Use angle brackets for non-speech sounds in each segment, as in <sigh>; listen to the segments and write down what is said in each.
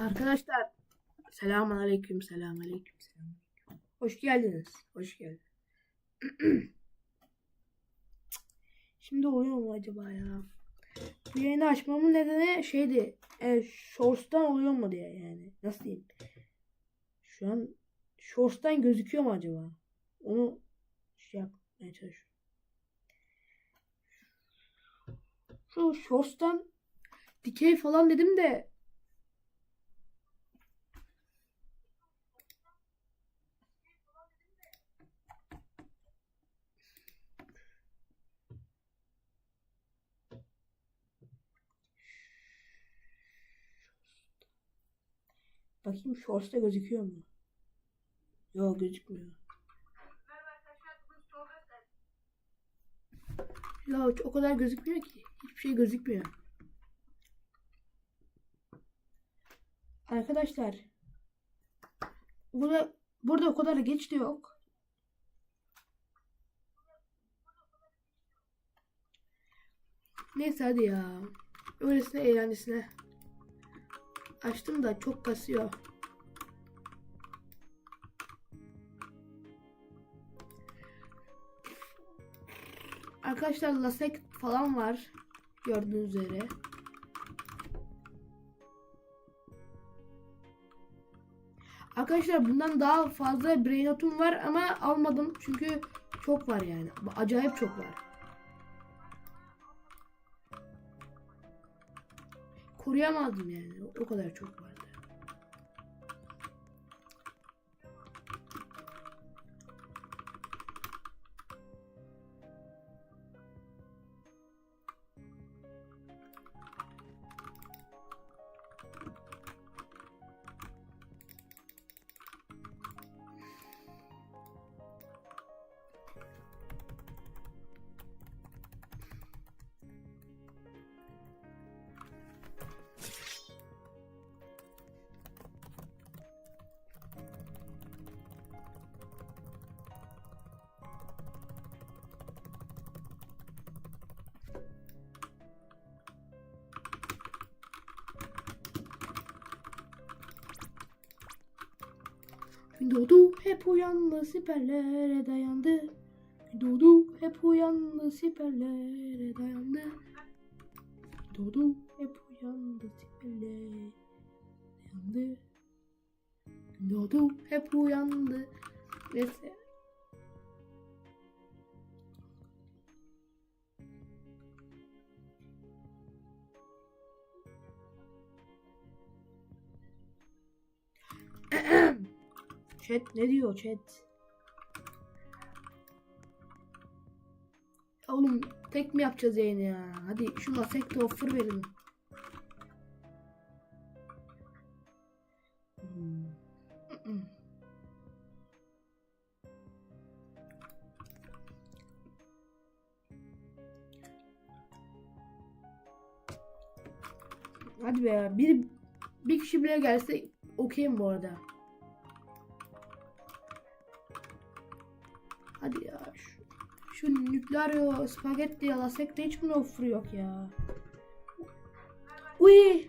Arkadaşlar selamun aleyküm selamun aleyküm selamun aleyküm. Hoş geldiniz. Hoş geldiniz. <clears throat> Şimdi oluyor mu acaba ya? Bu yayını açmamın nedeni şeydi. E, Shorts'tan oluyor mu diye yani. Nasıl diyeyim? Şu an Shorts'tan gözüküyor mu acaba? Onu şey yapmaya çalışıyorum. Şu Shorts'tan dikey falan dedim de Bakayım Shorts'ta gözüküyor mu? Yok gözükmüyor. Ya o kadar gözükmüyor ki. Hiçbir şey gözükmüyor. Arkadaşlar. Burada burada o kadar geç de yok. Neyse hadi ya. Öylesine eğlencesine. Açtım da çok kasıyor. Arkadaşlar lasek falan var. Gördüğünüz üzere. Arkadaşlar bundan daha fazla brain notum var ama almadım çünkü çok var yani. Acayip çok var. Koruyamazdım yani. O kadar çok vardı. Doğdu hep uyandı siperlere dayandı. Doğdu hep uyandı siperlere dayandı. Doğdu hep uyandı siperlere dayandı. Doğdu hep uyandı. Neyse. <clears throat> Chat ne diyor chat? Oğlum tek mi yapacağız yayını ya? Hadi şuna sekte offer verin. Hadi be ya. Bir, bir kişi bile gelse okeyim bu arada. Hadi ya. Şu, şu nükleer spagetti yalasek de hiç mi offer yok ya? Uy.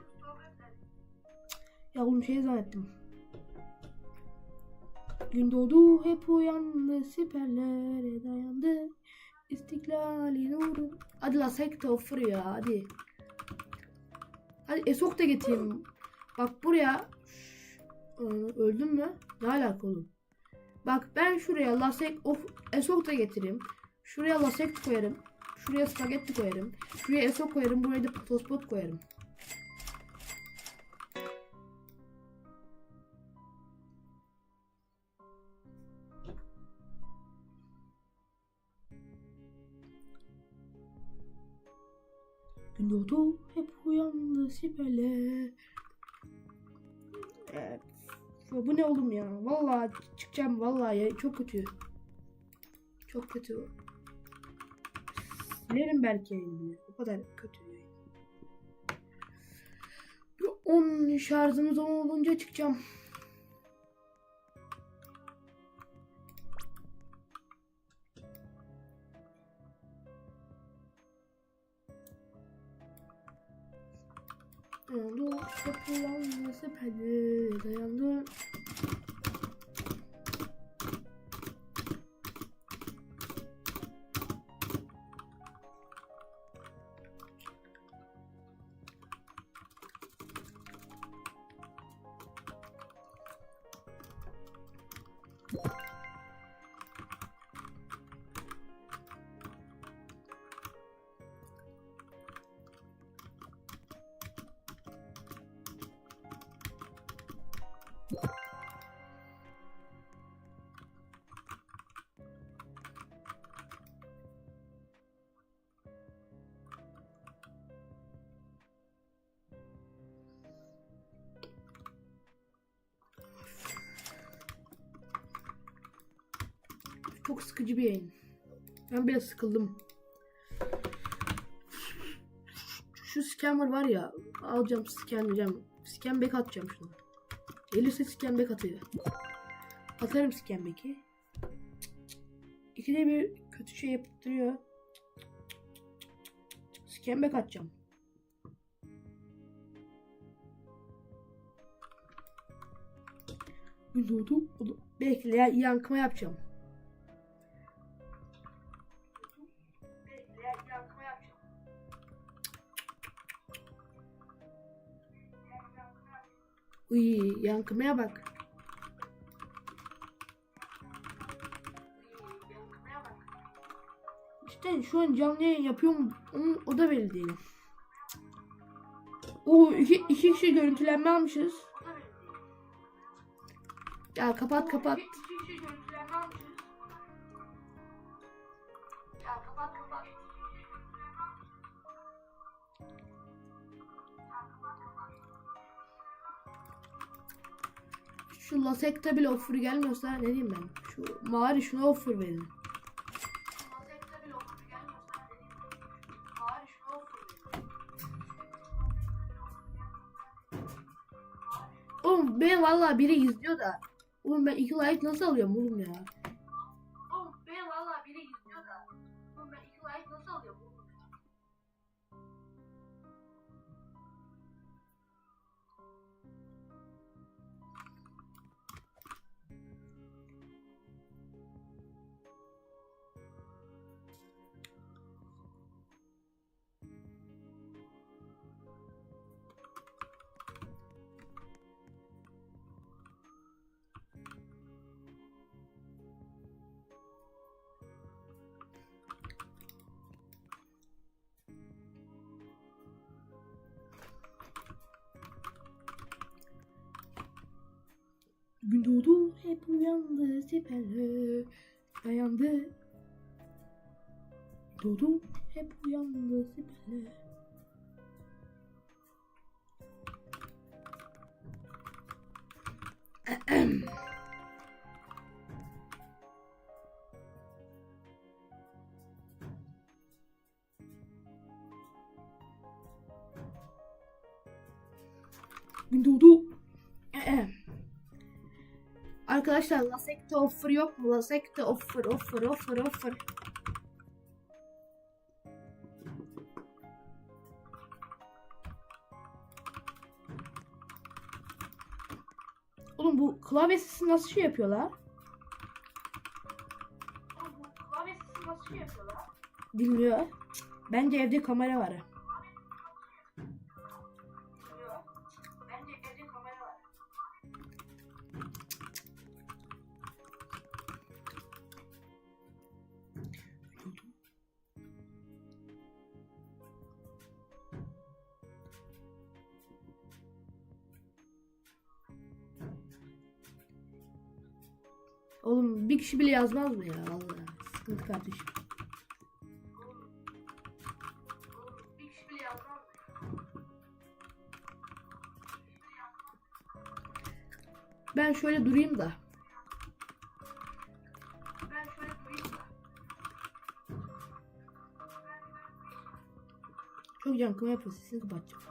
Ya oğlum şey zannettim. Gün doğdu hep uyandı siperlere dayandı. İstiklalin uğru. Hadi la sekte offer ya hadi. Hadi esok da getireyim. Bak buraya. Aa, Öldün mü? Ne alaka oğlum? Bak ben şuraya lasek of esok da getireyim. Şuraya lasek koyarım. Şuraya spagetti koyarım. Şuraya esok koyarım. Buraya da tospot koyarım. Gün doğdu hep uyandı siperler. Evet. Ya bu ne oğlum ya? Vallahi çıkacağım vallahi ya. Çok kötü. Çok kötü. Silerim belki yayını. O kadar kötü. Bir 10 şarjımız 10 olunca çıkacağım. Dayandı. Hep uyandı. Siperlere dayandı. Çok sıkıcı bir yayın. Ben biraz sıkıldım. Şu scammer var ya. Alacağım scanleyeceğim. Scam back atacağım şunu. Gelirse scam back atıyor. Atarım scam back'i. İkide bir kötü şey yaptırıyor. Scam back atacağım. Doğdu. Onu- Bekle ya, yankıma yapacağım. Uy, yankımaya bak. İşte şu an canlı yayın yapıyorum. Onun, o da belli değil. O iki, iki kişi görüntülenme almışız. Ya kapat kapat. Ya kapat kapat. Şu Lasek'te bile offer gelmiyorsa ne diyeyim ben? Şu mağari şuna offer verin. Oğlum ben vallahi biri izliyor da. Oğlum ben iki like nasıl alıyorum oğlum ya? Doğdu hep uyandı siperler dayandı. Doğdu hep uyandı siperler. Arkadaşlar Lasek'te offer yok mu? Lasek'te offer offer offer offer. Oğlum bu klavye sesi nasıl şey yapıyorlar? Oğlum bu klavye sesi nasıl şey yapıyorlar? Bilmiyor. Bence evde kamera var. Oğlum bir kişi bile yazmaz mı ya vallahi sıkıntı kardeşim. Ben şöyle durayım da. Çok can kıma yapıyor sesini kapatacağım.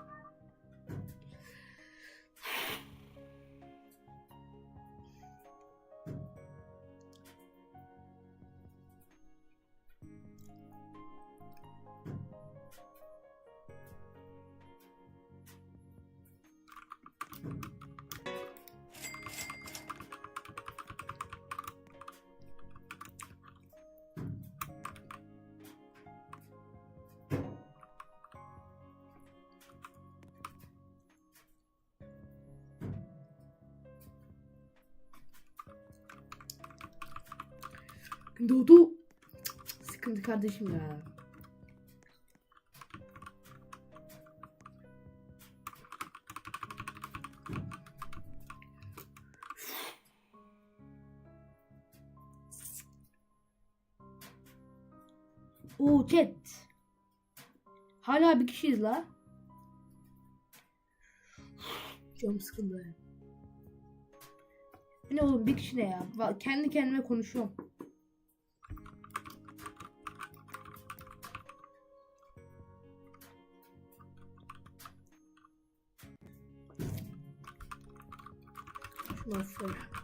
Cık, Sıkıntı kardeşim ya. Oo chat. Hala bir kişiyiz la. Canım sıkıldı. Ne oğlum bir kişi ne ya? Kendi kendime konuşuyorum. Şuna şöyle.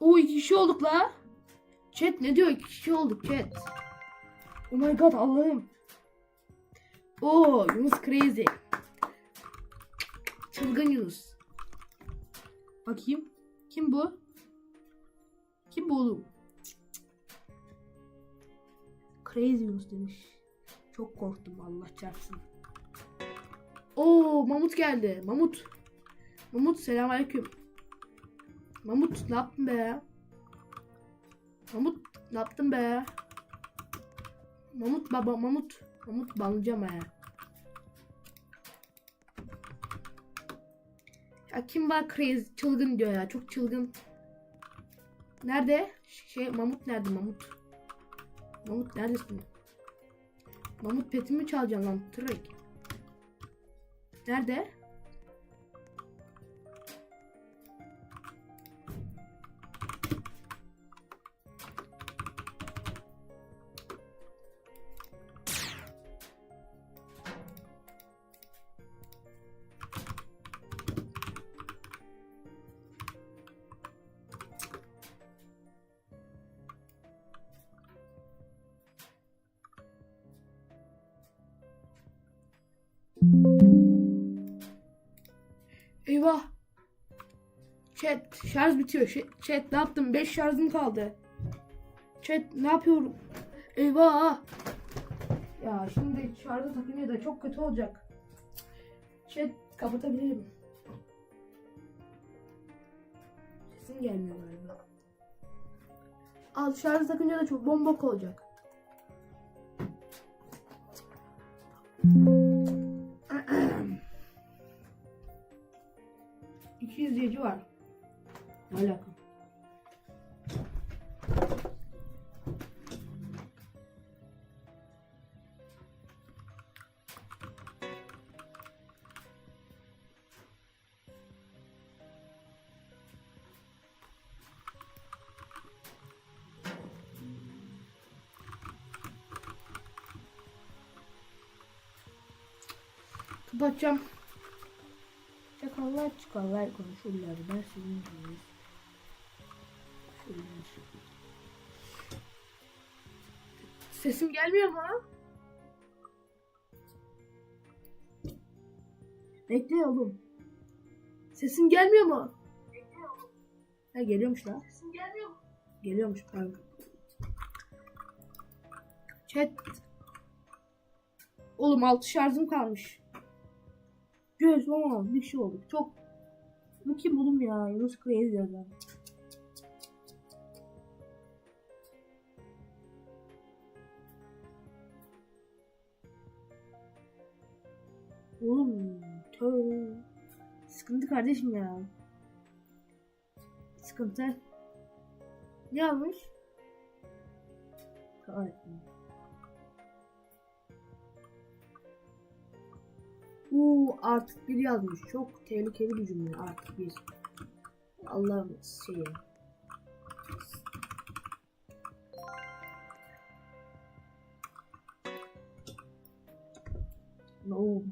O iki kişi olduk la. Chat ne diyor? İki kişi olduk chat. Oh my god Allah'ım. Oo Yunus crazy. Çılgın Yunus. Bakayım. Kim bu? Kim bu oğlum? Crazy Yunus demiş. Çok korktum Allah çarpsın. Oo Mamut geldi. Mamut. Mamut selamünaleyküm. Mamut ne yaptın be? Mamut ne yaptın be? Mamut baba Mamut. Mamut banlayacağım ha. Ya kim var crazy çılgın diyor ya çok çılgın. Nerede? Şey Mamut nerede Mamut? Mamut neredesin? Mamut petimi çalacaksın lan tırek. Nerede? Chat şarj bitiyor. Chat ne yaptım? 5 şarjım kaldı. Chat ne yapıyorum? Eyvah. Ya şimdi şarjı takınca da çok kötü olacak. Chat kapatabilirim. Sesim gelmiyor galiba. Al şarjı takınca da çok bombok olacak. <clears throat> İki izleyici var. Ne alaka? Kapatacağım. Çakallar çıkarlar konuşurlar. Ben sizin Sesim gelmiyor mu? Bekle oğlum. Sesim gelmiyor mu? Ha geliyormuş lan. Sesim gelmiyor mu? Geliyormuş pardon. Chat. Oğlum altı şarjım kalmış. Göz ama bir şey oldu. Çok bu kim oğlum ya? Yunus Crazy yazar. Oğlum tövbe. Sıkıntı kardeşim ya. Sıkıntı. Ne? Kahretsin. Uuu artık bir yazmış. Çok tehlikeli bir cümle artık bir. Allah'ım şeyi. No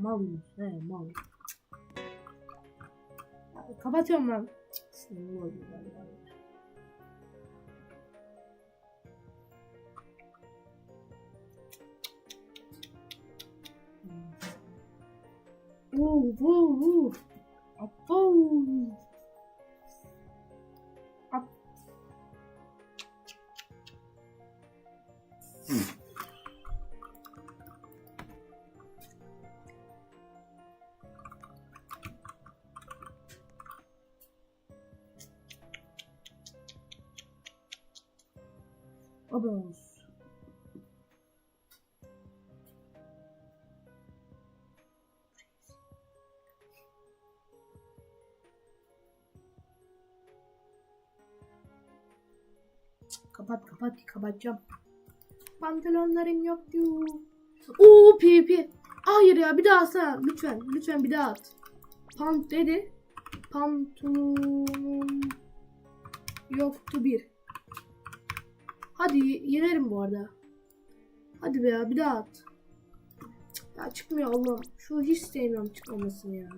malmış. He mal. Abi, kapatıyorum ben. Sinirli oldum ben. Vuh vuh vuh. Abos. Kapat kapat kapatacağım. Pantolonlarım yok diyor. Oo pipi. Hayır ya bir daha atsana lütfen lütfen bir daha at. Pant dedi. Pantolonum yoktu bir. Hadi yenerim bu arada. Hadi be ya bir daha at. Ya çıkmıyor Allah'ım. Şu hiç sevmiyorum çıkmamasını ya.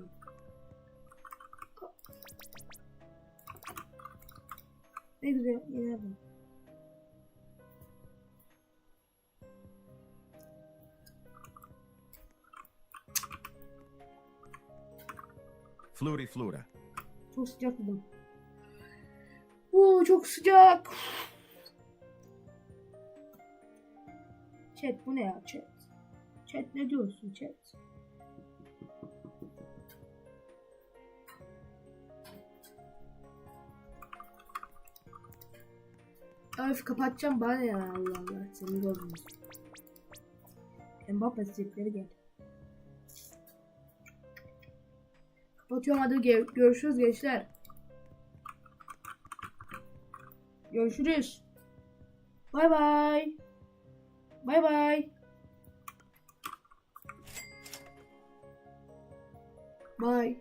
Ne güzel yenerdim. Flutie Fluta. Çok sıcak dedim. Oo çok sıcak. Chat bu ne ya chat? Chat ne diyorsun chat? Öf kapatacağım bana ya Allah Allah seni gördüm. Mbappe zipleri gel. Kapatıyorum hadi görüşürüz gençler. Görüşürüz. Bay bay. Bay bay. Bay.